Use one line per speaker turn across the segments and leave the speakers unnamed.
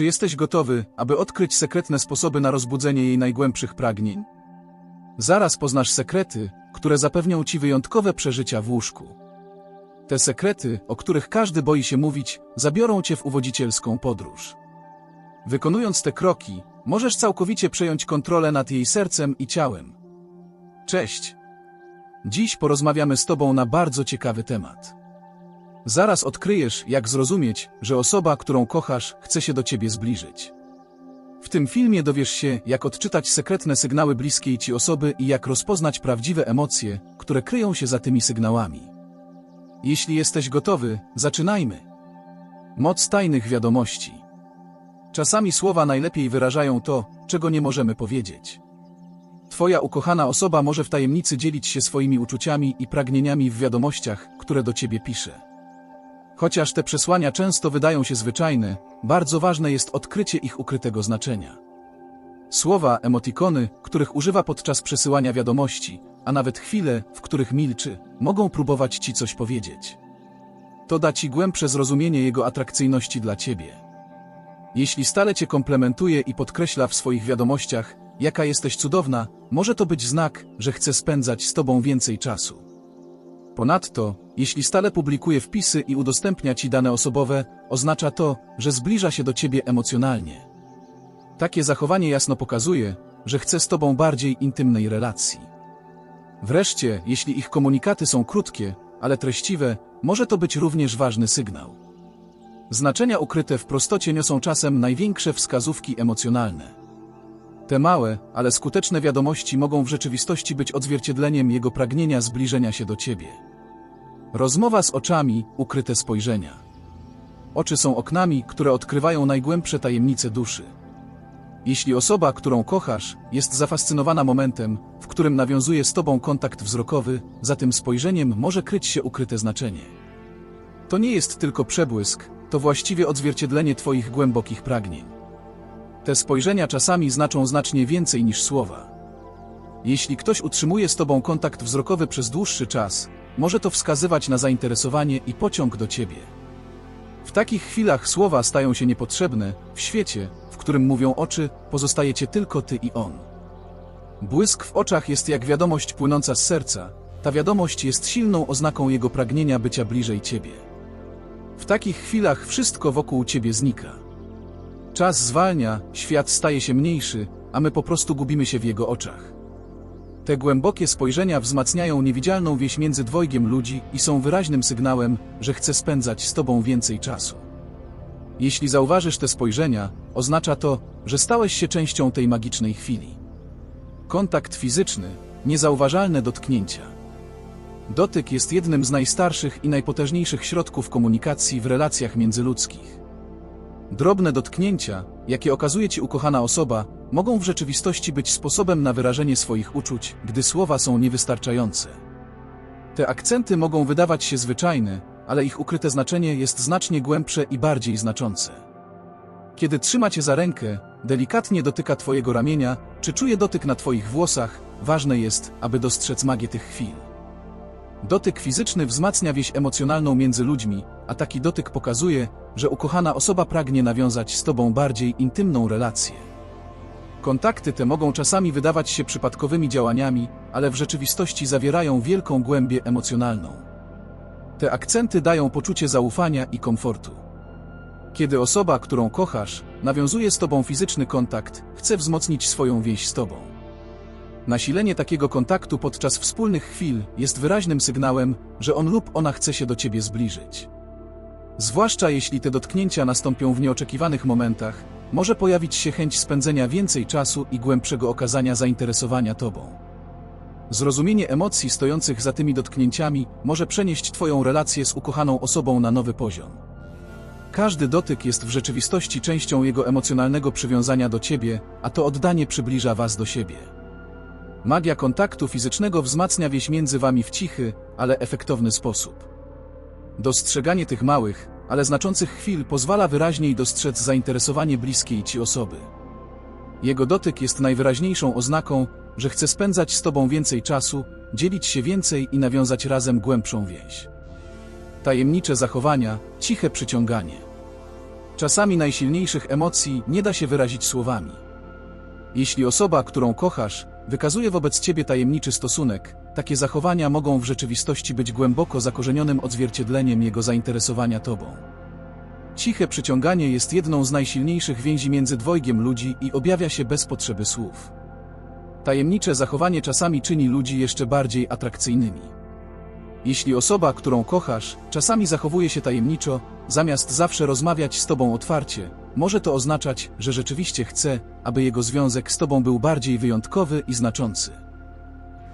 Czy jesteś gotowy, aby odkryć sekretne sposoby na rozbudzenie jej najgłębszych pragnień? Zaraz poznasz sekrety, które zapewnią ci wyjątkowe przeżycia w łóżku. Te sekrety, o których każdy boi się mówić, zabiorą cię w uwodzicielską podróż. Wykonując te kroki, możesz całkowicie przejąć kontrolę nad jej sercem i ciałem. Cześć! Dziś porozmawiamy z Tobą na bardzo ciekawy temat. Zaraz odkryjesz, jak zrozumieć, że osoba, którą kochasz, chce się do Ciebie zbliżyć. W tym filmie dowiesz się, jak odczytać sekretne sygnały bliskiej Ci osoby i jak rozpoznać prawdziwe emocje, które kryją się za tymi sygnałami. Jeśli jesteś gotowy, zaczynajmy. Moc tajnych wiadomości. Czasami słowa najlepiej wyrażają to, czego nie możemy powiedzieć. Twoja ukochana osoba może w tajemnicy dzielić się swoimi uczuciami i pragnieniami w wiadomościach, które do ciebie pisze. Chociaż te przesłania często wydają się zwyczajne, bardzo ważne jest odkrycie ich ukrytego znaczenia. Słowa, emotikony, których używa podczas przesyłania wiadomości, a nawet chwile, w których milczy, mogą próbować ci coś powiedzieć. To da ci głębsze zrozumienie jego atrakcyjności dla ciebie. Jeśli stale cię komplementuje i podkreśla w swoich wiadomościach, jaka jesteś cudowna, może to być znak, że chce spędzać z tobą więcej czasu. Ponadto, jeśli stale publikuje wpisy i udostępnia ci dane osobowe, oznacza to, że zbliża się do ciebie emocjonalnie. Takie zachowanie jasno pokazuje, że chce z tobą bardziej intymnej relacji. Wreszcie, jeśli ich komunikaty są krótkie, ale treściwe, może to być również ważny sygnał. Znaczenia ukryte w prostocie niosą czasem największe wskazówki emocjonalne. Te małe, ale skuteczne wiadomości mogą w rzeczywistości być odzwierciedleniem jego pragnienia zbliżenia się do ciebie. Rozmowa z oczami, ukryte spojrzenia. Oczy są oknami, które odkrywają najgłębsze tajemnice duszy. Jeśli osoba, którą kochasz, jest zafascynowana momentem, w którym nawiązuje z tobą kontakt wzrokowy, za tym spojrzeniem może kryć się ukryte znaczenie. To nie jest tylko przebłysk, to właściwie odzwierciedlenie twoich głębokich pragnień. Te spojrzenia czasami znaczą znacznie więcej niż słowa. Jeśli ktoś utrzymuje z tobą kontakt wzrokowy przez dłuższy czas, może to wskazywać na zainteresowanie i pociąg do ciebie. W takich chwilach słowa stają się niepotrzebne, w świecie, w którym mówią oczy, pozostajecie tylko ty i on. Błysk w oczach jest jak wiadomość płynąca z serca, ta wiadomość jest silną oznaką jego pragnienia bycia bliżej ciebie. W takich chwilach wszystko wokół ciebie znika. Czas zwalnia, świat staje się mniejszy, a my po prostu gubimy się w jego oczach. Te głębokie spojrzenia wzmacniają niewidzialną wieś między dwojgiem ludzi i są wyraźnym sygnałem, że chce spędzać z tobą więcej czasu. Jeśli zauważysz te spojrzenia, oznacza to, że stałeś się częścią tej magicznej chwili. Kontakt fizyczny, niezauważalne dotknięcia. Dotyk jest jednym z najstarszych i najpotężniejszych środków komunikacji w relacjach międzyludzkich. Drobne dotknięcia, jakie okazuje ci ukochana osoba, mogą w rzeczywistości być sposobem na wyrażenie swoich uczuć, gdy słowa są niewystarczające. Te akcenty mogą wydawać się zwyczajne, ale ich ukryte znaczenie jest znacznie głębsze i bardziej znaczące. Kiedy trzyma cię za rękę, delikatnie dotyka twojego ramienia, czy czuje dotyk na twoich włosach, ważne jest, aby dostrzec magię tych chwil. Dotyk fizyczny wzmacnia wieś emocjonalną między ludźmi, a taki dotyk pokazuje, że ukochana osoba pragnie nawiązać z tobą bardziej intymną relację. Kontakty te mogą czasami wydawać się przypadkowymi działaniami, ale w rzeczywistości zawierają wielką głębię emocjonalną. Te akcenty dają poczucie zaufania i komfortu. Kiedy osoba, którą kochasz, nawiązuje z tobą fizyczny kontakt, chce wzmocnić swoją więź z tobą. Nasilenie takiego kontaktu podczas wspólnych chwil jest wyraźnym sygnałem, że on lub ona chce się do ciebie zbliżyć. Zwłaszcza jeśli te dotknięcia nastąpią w nieoczekiwanych momentach, może pojawić się chęć spędzenia więcej czasu i głębszego okazania zainteresowania tobą. Zrozumienie emocji stojących za tymi dotknięciami może przenieść twoją relację z ukochaną osobą na nowy poziom. Każdy dotyk jest w rzeczywistości częścią jego emocjonalnego przywiązania do ciebie, a to oddanie przybliża was do siebie. Magia kontaktu fizycznego wzmacnia wieś między wami w cichy, ale efektowny sposób. Dostrzeganie tych małych, ale znaczących chwil pozwala wyraźniej dostrzec zainteresowanie bliskiej ci osoby. Jego dotyk jest najwyraźniejszą oznaką, że chce spędzać z tobą więcej czasu, dzielić się więcej i nawiązać razem głębszą więź. Tajemnicze zachowania, ciche przyciąganie. Czasami najsilniejszych emocji nie da się wyrazić słowami. Jeśli osoba, którą kochasz, wykazuje wobec ciebie tajemniczy stosunek, takie zachowania mogą w rzeczywistości być głęboko zakorzenionym odzwierciedleniem jego zainteresowania tobą. Ciche przyciąganie jest jedną z najsilniejszych więzi między dwojgiem ludzi i objawia się bez potrzeby słów. Tajemnicze zachowanie czasami czyni ludzi jeszcze bardziej atrakcyjnymi. Jeśli osoba, którą kochasz, czasami zachowuje się tajemniczo, zamiast zawsze rozmawiać z tobą otwarcie, może to oznaczać, że rzeczywiście chce, aby jego związek z tobą był bardziej wyjątkowy i znaczący.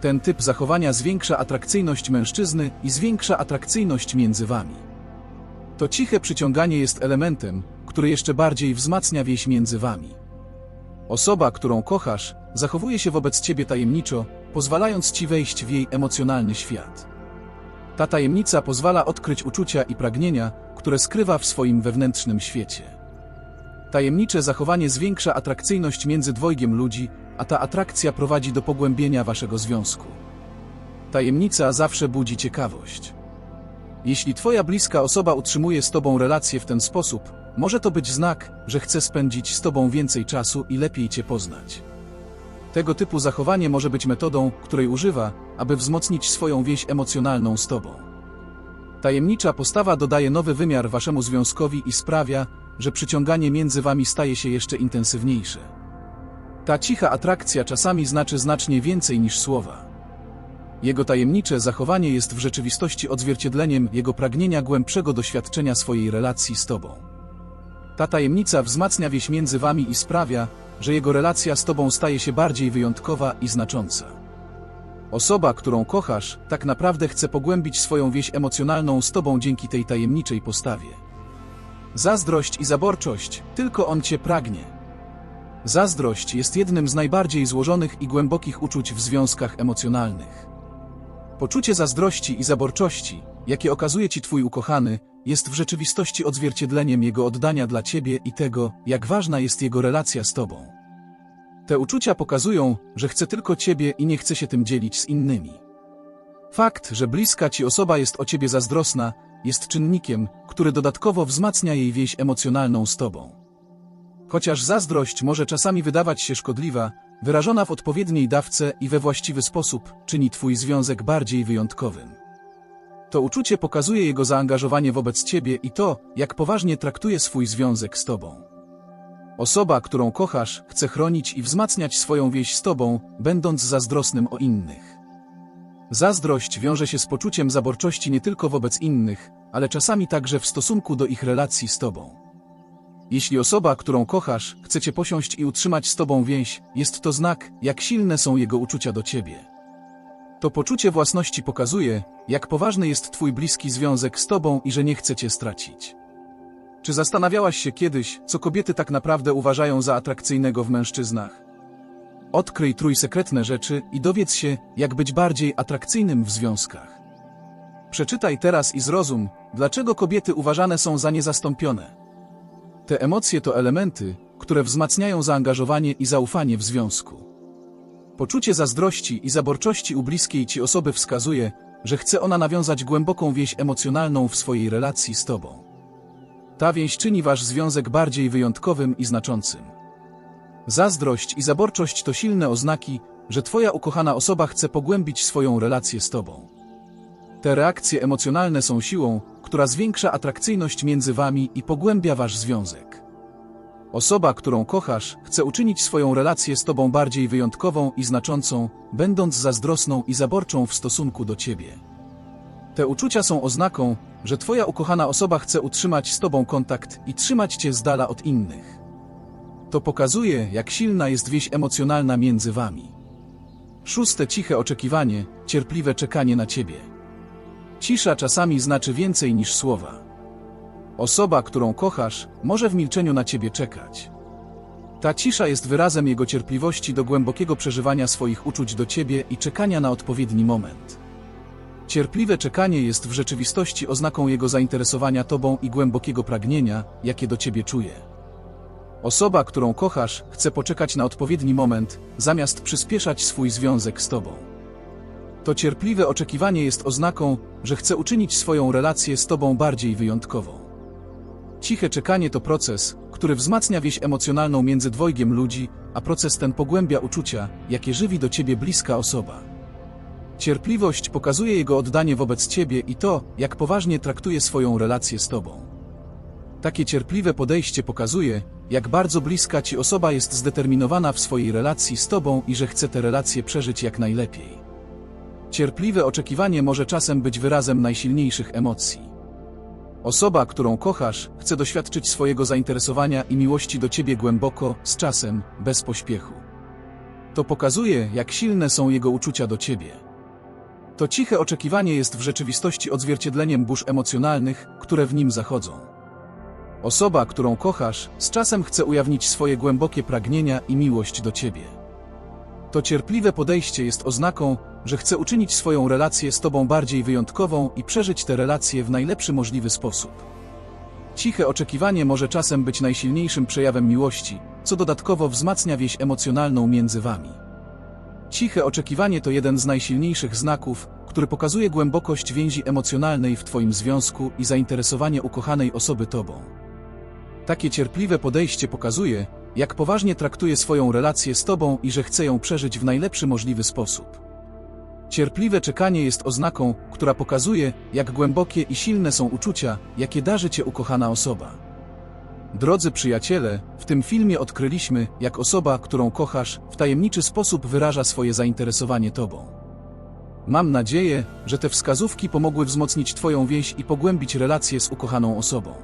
Ten typ zachowania zwiększa atrakcyjność mężczyzny i zwiększa atrakcyjność między wami. To ciche przyciąganie jest elementem, który jeszcze bardziej wzmacnia więź między wami. Osoba, którą kochasz, zachowuje się wobec ciebie tajemniczo, pozwalając ci wejść w jej emocjonalny świat. Ta tajemnica pozwala odkryć uczucia i pragnienia, które skrywa w swoim wewnętrznym świecie. Tajemnicze zachowanie zwiększa atrakcyjność między dwojgiem ludzi, a ta atrakcja prowadzi do pogłębienia waszego związku. Tajemnica zawsze budzi ciekawość. Jeśli twoja bliska osoba utrzymuje z tobą relację w ten sposób, może to być znak, że chce spędzić z tobą więcej czasu i lepiej cię poznać. Tego typu zachowanie może być metodą, której używa, aby wzmocnić swoją więź emocjonalną z tobą. Tajemnicza postawa dodaje nowy wymiar waszemu związkowi i sprawia, że przyciąganie między wami staje się jeszcze intensywniejsze. Ta cicha atrakcja czasami znaczy znacznie więcej niż słowa. Jego tajemnicze zachowanie jest w rzeczywistości odzwierciedleniem jego pragnienia głębszego doświadczenia swojej relacji z tobą. Ta tajemnica wzmacnia wieś między wami i sprawia, że jego relacja z tobą staje się bardziej wyjątkowa i znacząca. Osoba, którą kochasz, tak naprawdę chce pogłębić swoją wieś emocjonalną z tobą dzięki tej tajemniczej postawie. Zazdrość i zaborczość, tylko on cię pragnie. Zazdrość jest jednym z najbardziej złożonych i głębokich uczuć w związkach emocjonalnych. Poczucie zazdrości i zaborczości, jakie okazuje ci twój ukochany, jest w rzeczywistości odzwierciedleniem jego oddania dla ciebie i tego, jak ważna jest jego relacja z tobą. Te uczucia pokazują, że chce tylko ciebie i nie chce się tym dzielić z innymi. Fakt, że bliska ci osoba jest o ciebie zazdrosna, jest czynnikiem, który dodatkowo wzmacnia jej więź emocjonalną z tobą. Chociaż zazdrość może czasami wydawać się szkodliwa, wyrażona w odpowiedniej dawce i we właściwy sposób czyni twój związek bardziej wyjątkowym. To uczucie pokazuje jego zaangażowanie wobec ciebie i to, jak poważnie traktuje swój związek z tobą. Osoba, którą kochasz, chce chronić i wzmacniać swoją wieś z tobą, będąc zazdrosnym o innych. Zazdrość wiąże się z poczuciem zaborczości nie tylko wobec innych, ale czasami także w stosunku do ich relacji z tobą. Jeśli osoba, którą kochasz, chce cię posiąść i utrzymać z tobą więź, jest to znak, jak silne są jego uczucia do ciebie. To poczucie własności pokazuje, jak poważny jest twój bliski związek z tobą i że nie chce cię stracić. Czy zastanawiałaś się kiedyś, co kobiety tak naprawdę uważają za atrakcyjnego w mężczyznach? Odkryj trójsekretne rzeczy i dowiedz się, jak być bardziej atrakcyjnym w związkach. Przeczytaj teraz i zrozum, dlaczego kobiety uważane są za niezastąpione. Te emocje to elementy, które wzmacniają zaangażowanie i zaufanie w związku. Poczucie zazdrości i zaborczości u bliskiej ci osoby wskazuje, że chce ona nawiązać głęboką więź emocjonalną w swojej relacji z tobą. Ta więź czyni wasz związek bardziej wyjątkowym i znaczącym. Zazdrość i zaborczość to silne oznaki, że twoja ukochana osoba chce pogłębić swoją relację z tobą. Te reakcje emocjonalne są siłą, która zwiększa atrakcyjność między wami i pogłębia wasz związek. Osoba, którą kochasz, chce uczynić swoją relację z tobą bardziej wyjątkową i znaczącą, będąc zazdrosną i zaborczą w stosunku do ciebie. Te uczucia są oznaką, że twoja ukochana osoba chce utrzymać z tobą kontakt i trzymać cię z dala od innych. To pokazuje, jak silna jest wieś emocjonalna między wami. Szóste ciche oczekiwanie, cierpliwe czekanie na ciebie. Cisza czasami znaczy więcej niż słowa. Osoba, którą kochasz, może w milczeniu na ciebie czekać. Ta cisza jest wyrazem jego cierpliwości do głębokiego przeżywania swoich uczuć do ciebie i czekania na odpowiedni moment. Cierpliwe czekanie jest w rzeczywistości oznaką jego zainteresowania tobą i głębokiego pragnienia, jakie do ciebie czuje. Osoba, którą kochasz, chce poczekać na odpowiedni moment, zamiast przyspieszać swój związek z tobą. To cierpliwe oczekiwanie jest oznaką, że chce uczynić swoją relację z tobą bardziej wyjątkową. Ciche czekanie to proces, który wzmacnia więź emocjonalną między dwojgiem ludzi, a proces ten pogłębia uczucia, jakie żywi do ciebie bliska osoba. Cierpliwość pokazuje jego oddanie wobec ciebie i to, jak poważnie traktuje swoją relację z tobą. Takie cierpliwe podejście pokazuje, jak bardzo bliska ci osoba jest zdeterminowana w swojej relacji z tobą i że chce tę relację przeżyć jak najlepiej. Cierpliwe oczekiwanie może czasem być wyrazem najsilniejszych emocji. Osoba, którą kochasz, chce doświadczyć swojego zainteresowania i miłości do ciebie głęboko, z czasem, bez pośpiechu. To pokazuje, jak silne są jego uczucia do ciebie. To ciche oczekiwanie jest w rzeczywistości odzwierciedleniem burz emocjonalnych, które w nim zachodzą. Osoba, którą kochasz, z czasem chce ujawnić swoje głębokie pragnienia i miłość do ciebie. To cierpliwe podejście jest oznaką, że chce uczynić swoją relację z tobą bardziej wyjątkową i przeżyć tę relację w najlepszy możliwy sposób. Ciche oczekiwanie może czasem być najsilniejszym przejawem miłości, co dodatkowo wzmacnia więź emocjonalną między wami. Ciche oczekiwanie to jeden z najsilniejszych znaków, który pokazuje głębokość więzi emocjonalnej w Twoim związku i zainteresowanie ukochanej osoby Tobą. Takie cierpliwe podejście pokazuje, jak poważnie traktuje swoją relację z Tobą i że chce ją przeżyć w najlepszy możliwy sposób. Cierpliwe czekanie jest oznaką, która pokazuje, jak głębokie i silne są uczucia, jakie darzy Cię ukochana osoba. Drodzy przyjaciele, w tym filmie odkryliśmy, jak osoba, którą kochasz, w tajemniczy sposób wyraża swoje zainteresowanie Tobą. Mam nadzieję, że te wskazówki pomogły wzmocnić Twoją więź i pogłębić relację z ukochaną osobą.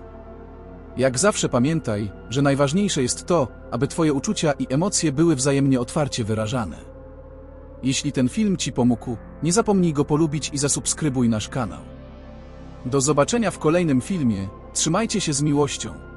Jak zawsze pamiętaj, że najważniejsze jest to, aby Twoje uczucia i emocje były wzajemnie otwarcie wyrażane. Jeśli ten film Ci pomógł, nie zapomnij go polubić i zasubskrybuj nasz kanał. Do zobaczenia w kolejnym filmie, trzymajcie się z miłością.